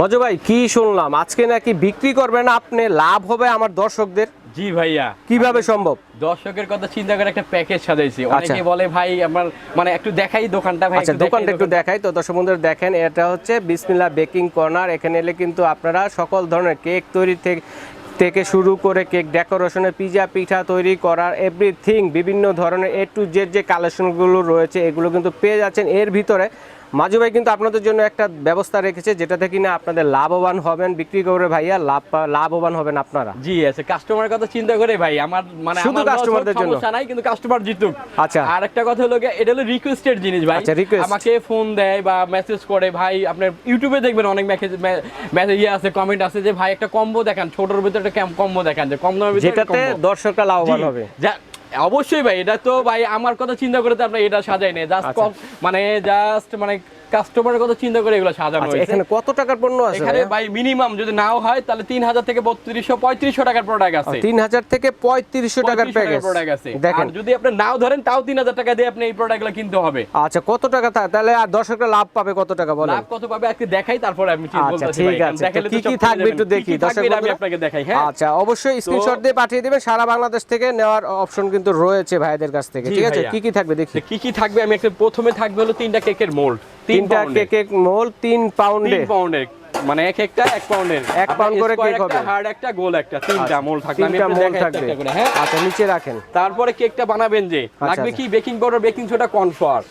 মজু ভাই কি শুনলাম? আজকে নাকি বিক্রি করবেন আপনি লাভ হবে আমার দর্শকদের? জি ভাইয়া। কীভাবে সম্ভব? দর্শকের কথা চিন্তা করে একটা প্যাকেজ সাজাইছি। আচ্ছা। অনেকে বলে ভাই আমার মানে একটু দেখাই দোকানটা ভাই আচ্ছা দোকানটা একটু দেখাই তো দর্শক বন্ধুরা দেখেন এটা হচ্ছে বিসমিল্লা বেকিং কর্নার। এখানে এলে কিন্তু আপনারা সকল ধরনের কেক তৈরি থেকে থেকে শুরু করে কেক ডেকোরেশনের পিজা পিঠা তৈরি করার এভরিথিং বিভিন্ন ধরনের এ টু জেড যে কালেকশনগুলো রয়েছে এগুলো কিন্তু পেয়ে যাচ্ছেন। এর ভিতরে মাজু ভাই কিন্তু আপনাদের জন্য একটা ব্যবস্থা রেখেছে যেটাতে কিনা আপনাদের লাভবান হবেন। বিক্রি করে ভাইয়া লাভ লাভবান হবেন আপনারা। জি আছে। কাস্টমার কথা চিন্তা করে ভাই আমার মানে শুধু customer-দের জন্য। সমস্যা নাই কিন্তু কাস্টমার জিতুক। আচ্ছা। আর একটা কথা হলো এটা হলো রিকোয়েস্টেড জিনিস ভাই। আচ্ছা, request। আমাকে ফোন দেয় বা মেসেজ করে ভাই আপনার ইউটিউবে দেখবেন অনেক মেসেজ মেসেজ ইয়ে আছে কমেন্ট আছে যে ভাই একটা কম্বো দেখান ছোটর ভিতরে একটা কম্বো দেখান যে কম দামের ভিতরে যেটাতে দর্শকরা লাভবান হবে। যা- অবশ্যই ভাই এটা তো ভাই আমার কথা চিন্তা করে তো আপনার এটা সাজাই নেই জাস্ট আচ্ছা। মানে জাস্ট মানে কাস্টমারের কথা চিন্তা করে এগুলো সাজানো আচ্ছা হয়েছে। এখানে কত টাকার পণ্য আছে এখানে ভাই মিনিমাম যদি নাও হয় তাহলে তিন হাজার থেকে বত্রিশশো পঁয়ত্রিশশো টাকার প্রোডাক্ট আছে। তিন হাজার থেকে পঁয়ত্রিশশো টাকার প্যাকেজ প্রোডাক্ট আছে। দেখেন। আর যদি আপনি নাও ধরেন তাও তিন হাজার টাকা দিয়ে আপনি এই প্রোডাক্টগুলো কিনতে হবে। আচ্ছা কত টাকা তাহলে আর দর্শকরা লাভ পাবে কত টাকা বলেন? লাভ কত পাবে আজকে দেখাই তারপরে আমি ঠিক আচ্ছা বলতেছি ঠিক ভাই, কারণ আছে। কি কি থাকবে একটু দেখি কি কি দর্শক থাকবে এটা আমি আপনাকে দেখাই হ্যাঁ? আচ্ছা অবশ্যই স্ক্রিনশট দিয়ে পাঠিয়ে দিবেন। সারা বাংলাদেশ থেকে নেওয়ার অপশন কিন্তু রয়েছে ভাইদের কাছ থেকে। ঠিক আছে? কি কি থাকবে দেখি। কি কি থাকবে? আমি একটা প্রথমে থাকবে হলো তিনটা কেকের মোল্ড তিনটা কেকের মোল তিন পাউন্ডে পাউন্ডের মানে এক একটা এক পাউন্ডের এক pound করে cake হবে। হার্ড একটা গোল একটা তিনটা মোল থাকবে। তিনটা মোল থাকবে। হ্যাঁ? আচ্ছা নিচে রাখেন। তারপরে কেকটা বানাবেন যে লাগবে আচ্ছা। কি? Baking powder baking soda cornflour.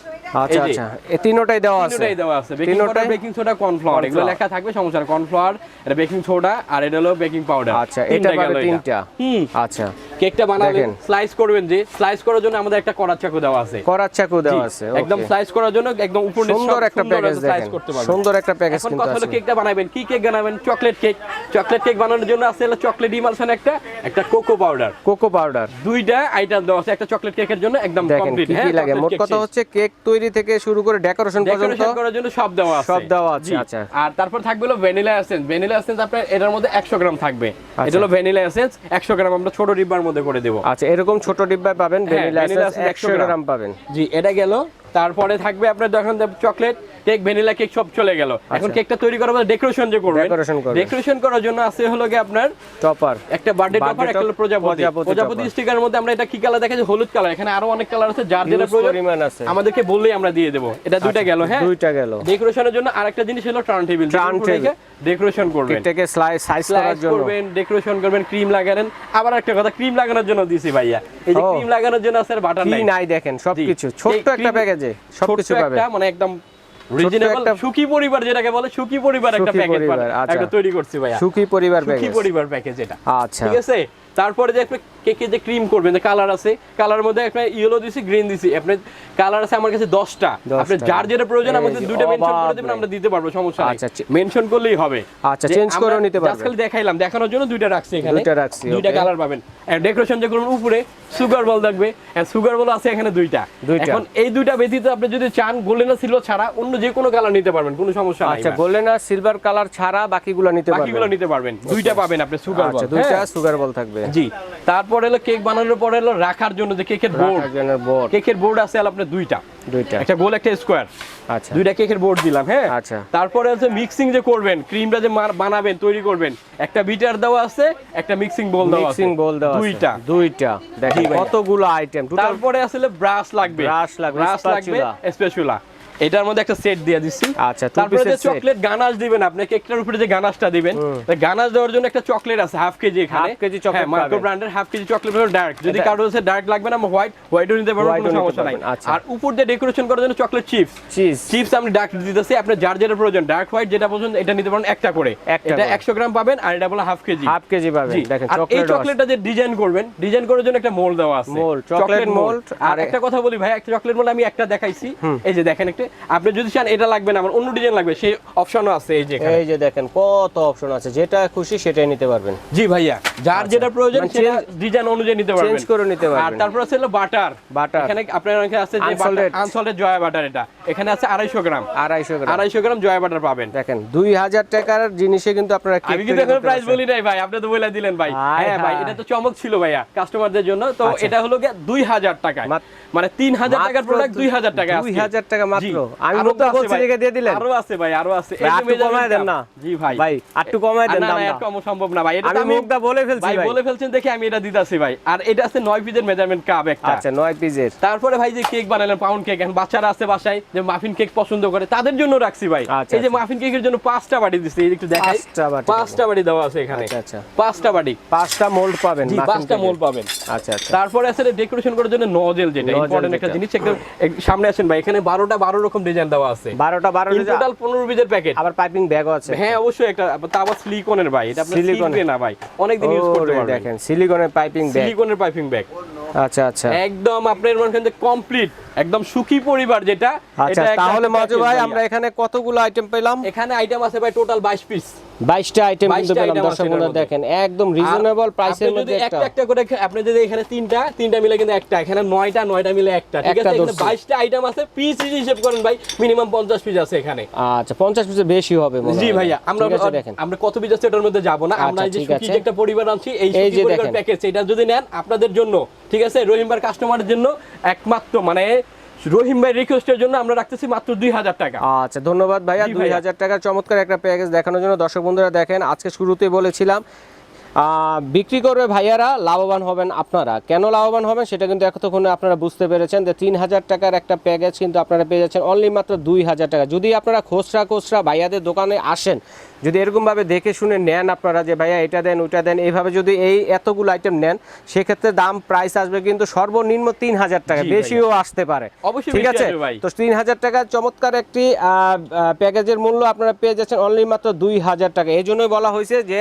আচ্ছা আচ্ছা। এই তিনোটাই দেওয়া আছে। তিনটাই দেওয়া আছে। Baking powder baking soda cornflour. এগুলো লেখা থাকবে সমস্যা কর্নফ্লাওয়ার এটা বেকিং সোডা আর এটা হলো বেকিং পাউডার। আচ্ছা এটা পাবে তিনটা। হুম। আচ্ছা। কেকটা বানাবেন স্লাইস করবেন যে স্লাইস করার জন্য আমাদের একটা করার চাকু দেওয়া আছে। করার চাকু দেওয়া আছে একদম স্লাইস করার জন্য একদম উপর সুন্দর একটা প্যাকেজ দেখেন। করতে পারবেন। সুন্দর একটা প্যাকেজ কিন্তু কথা হলো আছে। কেকটা বানাবেন কি কেক বানাবেন? চকলেট কেক চকলেট কেক বানানোর জন্য আছে হলো চকলেট ইমালশন একটা একটা কোকো পাউডার কোকো পাউডার দুইটা আইটেম দেওয়া আছে একটা চকলেট কেকের জন্য একদম কমপ্লিট কি কি লাগে? মোট কথা হচ্ছে কেক তৈরি থেকে শুরু করে ডেকোরেশন পর্যন্ত ডেকোরেশন করার জন্য সব দেওয়া আছে। সব দেওয়া আছে, আচ্ছা। আর তারপর থাকবে হলো ভ্যানিলা এসেন্স ভ্যানিলা এসেন্স আপনার এটার মধ্যে 100 গ্রাম থাকবে। আচ্ছা। এটা হলো ভ্যানিলা এসেন্স 100 গ্রাম আমরা ছোট ডিব্বার মধ্যে করে দেব। আচ্ছা এরকম ছোট ডিব্বায় পাবেন হ্যাঁ, ভ্যানিলা vanilla 100 100 গ্রাম। পাবেন। জি এটা গেল। তারপরে থাকবে আপনার যখন চকলেট। কেক ভ্যানিলা কেক সব চলে গেল। এখন কেকটা তৈরি করার পর ডেকোরেশন যে করবেন আচ্ছা। Decoration করবেন। ডেকোরেশন করার জন্য আছে হলো কি আপনার টপার একটা বার্থডে টপার একটা হলো প্রজাপতি। প্রজাপতি স্টিকারের মধ্যে আমরা এটা কি কালার দেখা যায় হলুদ কালার এখানে আরও অনেক কালার আছে যার যেটা প্রয়োজন আছে। আমাদেরকে বললেই আমরা দিয়ে দেবো। এটা দুইটা গেল হ্যাঁ? দুইটা গেল। ডেকোরেশনের জন্য আরেকটা জিনিস হলো turn table Turn table। Decoration করবেন। কেকটাকে স্লাইস সাইজ করার জন্য। করবেন ডেকোরেশন করবেন ক্রিম লাগাবেন। আবার একটা কথা ক্রিম লাগানোর জন্য দিছি ভাইয়া। এই যে ক্রিম লাগানোর জন্য আছে বাটার নাই নাই দেখেন সবকিছু। জি। ছোট্ট একটা প্যাকেজে সবকিছু ছোট্ট পাবে একটা মানে একদম রিজনেবল সুখী পরিবার যেটাকে বলে সুখী পরিবার একটা প্যাকেজ আচ্ছা। একটা তৈরি করছি ভাইয়া। সুখী পরিবার সুখী পরিবার প্যাকেজ এটা। আচ্ছা। ঠিক আছে? তারপরে যে কেকে যে ক্রিম করবেন যে কালার আছে কালার মধ্যে আপনি ইয়েলো দিছি গ্রিন দিছি। আপনি কালার আছে আমার কাছে 10টা দশটা। আপনি যার যেটা প্রয়োজন আমাদের দুইটা মেনশন করে দিবেন আমরা দিতে পারব সমস্যা নাই। আচ্ছা, মেনশন করলেই হবে। আচ্ছা, আমরা করেও নিতে পারবেন। খালি দেখাইলাম দেখানোর জন্য দুইটা রাখছি এখানে। দুইটা রাখছি, দুইটা কালার পাবেন। আর ডেকোরেশন যে করুন উপরে সুগার বল থাকবে। আর সুগার বল আছে এখানে দুইটা। দুইটা। এখন এই দুইটা ব্যতীত আপনি যদি চান গোল্ডেন আর সিলভার ছাড়া অন্য যে কোনো কালার নিতে পারবেন কোনো সমস্যা নাই আচ্ছা। গোল্ডেন আর সিলভার কালার ছাড়া বাকিগুলো নিতে পারবেন। বাকিগুলো নিতে পারবেন। দুইটা পাবেন আপনি সুগার বল আচ্ছা দুইটা হ্যাঁ? সুগার বল থাকবে। জি। তারপর হলো কেক বানানোর পরে হলো রাখার জন্য যে কেকের বোর্ড কেকের বোর্ড আছে হলো আপনার দুইটা। দুইটা। একটা গোল একটা স্কোয়ার আচ্ছা। দুইটা কেকের বোর্ড দিলাম হ্যাঁ? আচ্ছা। তারপরে হচ্ছে মিক্সিং যে করবেন ক্রিমটা যে বানাবেন তৈরি করবেন একটা বিটার দেওয়া আছে একটা মিক্সিং বোল দেওয়া আছে। মিক্সিং বল দেওয়া দুইটা। দুইটা। ভাইয়া। কতগুলো আইটেম তারপরে আসলে ব্রাশ লাগবে। Brush লাগবে, ব্রাশ লাগবে spatula। এটার মধ্যে একটা সেট দিয়ে দিচ্ছি আচ্ছা, তারপরে যে চকলেট গানাশ দিবেন আপনি কেকটার উপরে যে গানাশটা দিবেন গানাশ দেওয়ার জন্য একটা চকলেট আছে হাফ কেজি এখানে। Half কেজি chocolate মার্কো ব্র্যান্ডের হাফ কেজি চকলেট হলো ডার্ক যদি কারও হচ্ছে ডার্ক লাগবে না হোয়াইট হোয়াইটও নিতে পারবেন কোনো সমস্যা নাই। আচ্ছা। আর উপর দিয়ে ডেকোরেশন করার জন্য চকলেট চিপস চিজ চিপস আমি ডার্ক দিতেছি আপনার যার যেটা প্রয়োজন ডার্ক হোয়াইট যেটা পছন্দ এটা নিতে পারেন একটা করে। এটা করে। একশো গ্রাম পাবেন আর এটা বলে হাফ কেজি। হাফ কেজি পাবেন দেখেন আর এই চকলেট চকলেটটা যে ডিজাইন করবেন ডিজাইন করার জন্য একটা মোল্ড দেওয়া আছে। Chocolate mold, আর আর- একটা কথা বলি ভাই একটা চকলেট মোল্ড আমি একটা দেখাইছি। এই যে দেখেন একটা আপনি যদি চান এটা লাগবে না আমার অন্য ডিজাইন লাগবে সেই অপশনও আছে এই যে এই যে দেখেন কত অপশন আছে যেটা খুশি সেটাই নিতে পারবেন। জি ভাইয়া যার যেটা প্রয়োজন মানে সেটা ডিজাইন অনুযায়ী নিতে পারবেন। change করে নিতে পারবেন। আর তারপর আছে হলো বাটার Butter। এখানে আপনার এখানে আছে যে। আনসল্টেড জয়া বাটার এটা। এখানে আছে আড়াইশো গ্রাম। আড়াইশো গ্রাম। আড়াইশো গ্রাম জয়া বাটার পাবেন। দেখেন দুই হাজার টাকার জিনিসে কিন্তু আপনারা আমি কিন্তু এখন প্রাইস বলি নাই ভাই আপনি তো বলে দিলেন ভাই। হ্যাঁ ভাই এটা তো চমক ছিল ভাইয়া কাস্টমারদের জন্য। তো আচ্ছা। এটা হলো গিয়ে দুই হাজার টাকায়। মানে তিন হাজার টাকার প্রোডাক্ট দুই হাজার টাকা দুই হাজার টাকা মাত্র আমি আরও মুখটা তো আছে বলছি ভাই। দিয়ে দিলেন? আরও আছে ভাই আরও আছে। ভাই, এই যে আরেকটু কমায় দেন না। জি ভাই। ভাই, আরেকটু কমায় দেন না, না, কম সম্ভব না ভাই। এটা আমি তো বলে ফেলছি ভাই ভাই। বলে ফেলছেন দেখে আমি এটা দিতাছি ভাই। আর এটা আছে নয় পিসের মেজারমেন্ট কাপ একটা। আচ্ছা নয় পিসের তারপরে ভাই যে কেক বানালেন পাউন্ড কেক এখন বাচ্চারা আছে বাসায় যে মাফিন কেক পছন্দ করে তাদের জন্য রাখছি ভাই। আচ্ছা, এই যে আচ্ছা। মাফিন কেকের জন্য পাঁচটা বাটি দিচ্ছি এই একটু দেখাই। পাঁচটা বাটি পাঁচটা বাটি দেওয়া আছে এখানে। আচ্ছা, আচ্ছা। পাঁচটা বাটি। পাঁচটা মোল্ড পাবেন পাঁচটা cake-এর। পাবেন। আচ্ছা আচ্ছা। তারপরে আছে ডেকোরেশন করার জন্য নজেল যেটা ইম্পর্টেন্ট একটা জিনিস। একদম সামনে আসেন ভাই এখানে বারোটা বারো রকম ডিজাইন দেওয়া আছে। বারোটা বারো টোটাল পনেরো পিসের প্যাকেট আবার পাইপিং ব্যাগও আছে। হ্যাঁ অবশ্যই একটা তা আবার সিলিকনের ভাই এটা আপনি। সিলিকনে না ভাই। অনেক দিন ইউজ করতে পারবেন। দেখেন সিলিকনের পাইপিং ব্যাগ সিলিকনের পাইপিং ব্যাগ আচ্ছা আচ্ছা। একদম আপনার মনে করেন কমপ্লিট একদম সুখী পরিবার যেটা আচ্ছা তাহলে মাজু ভাই আমরা এখানে কতগুলো আইটেম পেলাম? এখানে আইটেম আছে ভাই টোটাল 22 পিস বাইশটা আইটেম কিন্তু পেলাম দর্শক বন্ধুরা দেখেন একদম রিজনেবল প্রাইসের মধ্যে একটা একটা করে আপনি যদি এখানে তিনটা তিনটা মিলে কিন্তু একটা এখানে নয়টা নয়টা মিলে একটা ঠিক আছে? এখানে 22টা আইটেম আছে পিস হিসেব করেন ভাই মিনিমাম 50 পিস আছে এখানে। আচ্ছা পঞ্চাশ পিসের বেশি হবে মনে জি ভাইয়া আমরা আমরা কত পিস আছে এটার মধ্যে যাব না আমরা আচ্ছা, এই যে সুখী একটা পরিবার আনছি এই সুখী যে পরিবার। প্যাকেজ এটা যদি নেন আপনাদের জন্য ঠিক আছে? রহিমবার কাস্টমারের জন্য একমাত্র মানে রহিম ভাই রিকোয়েস্টের জন্য আমরা রাখতেছি মাত্র দুই হাজার টাকা। আচ্ছা ধন্যবাদ ভাইয়া। দুই হাজার টাকার চমৎকার একটা প্যাকেজ দেখানোর জন্য। দর্শক বন্ধুরা দেখেন আজকে শুরুতে বলেছিলাম বিক্রি করবে ভাইয়ারা লাভবান হবেন আপনারা। কেন লাভবান হবেন সেটা কিন্তু এতক্ষণে আপনারা বুঝতে পেরেছেন যে তিন হাজার টাকার একটা প্যাকেজ কিন্তু আপনারা পেয়ে যাচ্ছেন অনলি মাত্র দুই হাজার টাকা। যদি আপনারা খুচরা খুচরা ভাইয়াদের দোকানে আসেন যদি এরকমভাবে দেখে শুনে নেন আপনারা যে ভাইয়া এটা দেন ওইটা দেন এইভাবে যদি এই এতগুলো আইটেম নেন সেক্ষেত্রে দাম প্রাইস আসবে কিন্তু সর্বনিম্ন তিন হাজার টাকা। বেশিও আসতে পারে। অবশ্যই ঠিক আছে। তো তিন হাজার টাকার চমৎকার একটি প্যাকেজের মূল্য আপনারা পেয়ে যাচ্ছেন অনলি মাত্র দুই হাজার টাকা। এই জন্যই বলা হয়েছে যে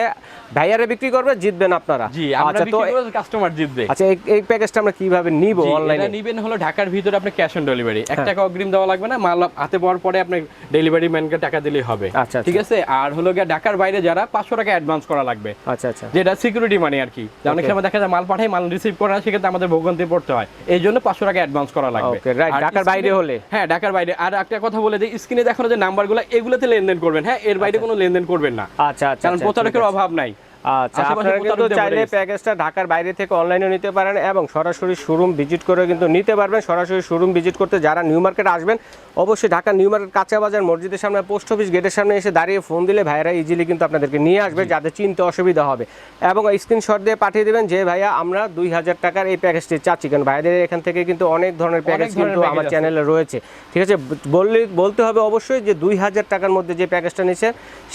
ভাইয়ারে বিক্রি করবে জিতবেন আপনারা। জি আচ্ছা তো কাস্টমার জিতবে। আচ্ছা এই- প্যাকেজটা আমরা কীভাবে নিব অনলাইনে এটা নিবেন হলো ঢাকার ভিতরে আপনি ক্যাশ অন ডেলিভারি এক হ্যাঁ। টাকা অগ্রিম দেওয়া লাগবে না মাল হাতে পাওয়ার পরে আপনি ডেলিভারি ম্যানকে টাকা দিলেই হবে। আচ্ছা, আচ্ছা। ঠিক আছে? আর হলো গিয়ে ঢাকার বাইরে যারা পাঁচশো টাকা অ্যাডভান্স করা লাগবে। আচ্ছা আচ্ছা। যেটা সিকিউরিটি মানি আর কি। অনেক সময় দেখা যায় মাল পাঠাই মাল রিসিভ করে সেক্ষেত্রে আমাদের ভোগান্তি পড়তে হয়। এই জন্য পাঁচশো টাকা অ্যাডভান্স করা লাগবে. ঢাকার বাইরে হলে? হ্যাঁ ঢাকার বাইরে। আর একটা কথা বলে দিই স্ক্রিনে দেখানো যে নাম্বারগুলো এগুলোতে লেনদেন করবেন। হ্যাঁ এর বাইরে কোনো লেনদেন করবেন না। আচ্ছা আচ্ছা কারণ আচ্ছা, প্রতারকের অভাব নাই। আচ্ছা আপনারা কিন্তু চাইলে প্যাকেজটা ঢাকার বাইরে থেকে অনলাইনে নিতে পারেন এবং সরাসরি শোরুম ভিজিট করে কিন্তু নিতে পারবেন। সরাসরি শোরুম ভিজিট করতে যারা নিউ মার্কেট আসবেন অবশ্যই ঢাকা নিউ মার্কেট কাঁচা বাজার মসজিদের সামনে পোস্ট অফিস গেটের সামনে এসে দাঁড়িয়ে ফোন দিলে ভাইরা ইজিলি কিন্তু আপনাদেরকে নিয়ে আসবে যাতে চিনতে অসুবিধা হবে। এবং স্ক্রিনশট দিয়ে পাঠিয়ে দেবেন যে ভাইয়া আমরা দুই হাজার টাকার এই প্যাকেজটি চাচ্ছি। কারণ ভাইদের এখান থেকে কিন্তু অনেক ধরনের প্যাকেজ কিন্তু আমার চ্যানেলে রয়েছে। ঠিক আছে? বললে বলতে হবে অবশ্যই যে দুই হাজার টাকার মধ্যে যে প্যাকেজটা নিচ্ছে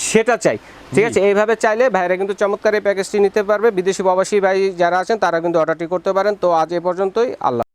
সেটা চাই। ঠিক আছে? এইভাবে চাইলে ভাইরা কিন্তু চমৎকার এই প্যাকেজটি নিতে পারবে। বিদেশি প্রবাসী ভাই যারা আছেন, তারা কিন্তু অর্ডারটি করতে পারেন। তো আজ এ পর্যন্তই। আল্লাহ